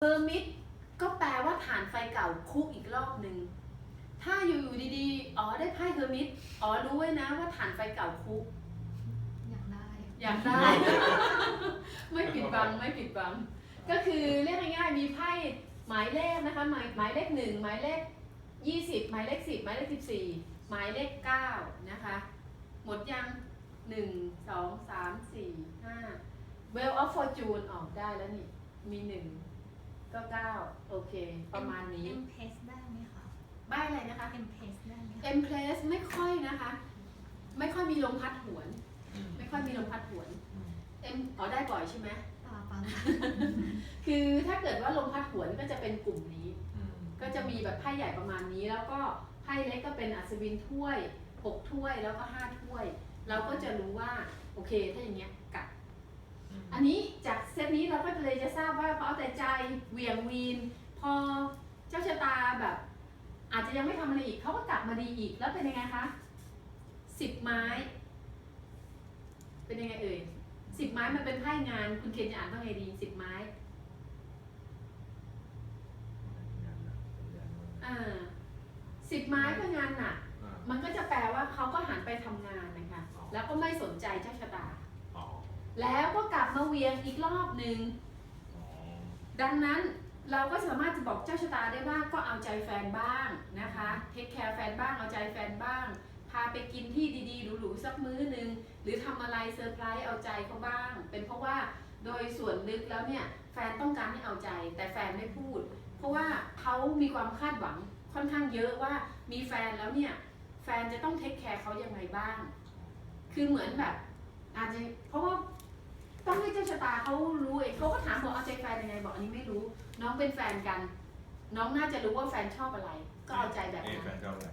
เฮอร์มิตก็แปลว่าฐานไฟเก่าคุกอีกรอบหนึ่ง ถ้าอยู่ๆดีๆ อ๋อได้ไพ่เฮอร์มิตอ๋อรู้ไว้นะว่าฐานไฟเก่าคุก อยากได้ อยากได้ ไม่ปิดบังไม่ปิดบัง ก็คือเรียกง่ายๆมีไพ่หมายเลขนะคะหมายหมายเลขหนึ่งหมายเลขยี่สิบหมายเลขสิบหมายเลขสิบสี่หมายเลขเก้านะคะ หมดยังหนึ่งสองสามสี่ห้า Well of Fortune ออกได้แล้วนี่ มีหนึ่ง ก็เก้าโอเค ประมาณนี้ เอ็มเพสได้ไหมคะบ้านอะไรนะคะเอ็มเพสได้ไหมคะ M place ไม่ค่อยนะคะ ไม่ค่อยมีลมพัดหวน ไม่ค่อยมีลมพัดหวน M อ๋อได้บ่อยใช่ไหม ปลาปลาคือถ้าเกิดว่าลมพัดหวนก็จะเป็นกลุ่มนี้ ก็จะมีแบบไพ่ใหญ่ประมาณนี้ แล้วก็ไพ่เล็กก็เป็นอัศวินถ้วยหกถ้วยแล้วก็ห้าถ้วย เราก็จะรู้ว่า โอเค ถ้าอย่างเงี้ยกลับ อันนี้จากเซตนี้เราก็เลยจะทราบว่าเขาเอาแต่ใจเหวี่ยงวีน พอเจ้าชะตาแบบ อาจจะยังไม่ทำอะไรอีกเขาก็กลับมาดีอีกแล้วเป็นยังไงคะสิบไม้ เป็นยังไงเอ่ยสิบไม้มันเป็นไพ่งาน คุณเคนจะอ่านว่าไงดีสิบไม้อ่าสิบไม้ก็งานหนักมันก็จะแปลว่าเขาก็หันไปทำงานนะคะ แล้วก็ไม่สนใจเจ้าชะตา แล้วก็กลับมาเวียงอีกรอบหนึ่ง ดังนั้นเราก็สามารถจะบอกเจ้าชะตาได้ว่าก็เอาใจแฟนบ้างนะคะ เทคแคร์แฟนบ้าง เอาใจแฟนบ้าง พาไปกินที่ดีๆหรูๆสักมื้อหนึ่งหรือทำอะไรเซอร์ไพรส์เอาใจเขาบ้าง เป็นเพราะว่าโดยส่วนลึกแล้วเนี่ยแฟนต้องการให้เอาใจ แต่แฟนไม่พูด เพราะว่าเขามีความคาดหวังค่อนข้างเยอะว่ามีแฟนแล้วเนี่ยแฟนจะต้องเทคแคร์เขายังไงบ้าง คือเหมือนแบบอาจจะเพราะว่า ต้องให้เจ้าชะตาเขารู้เองเขาก็ถามบอกเอาใจแฟนยังไงบอกอันนี้ไม่รู้ น้องเป็นแฟนกัน น้องน่าจะรู้ว่าแฟนชอบอะไร ก็เอาใจแบบนั้น แฟนชอบอะไร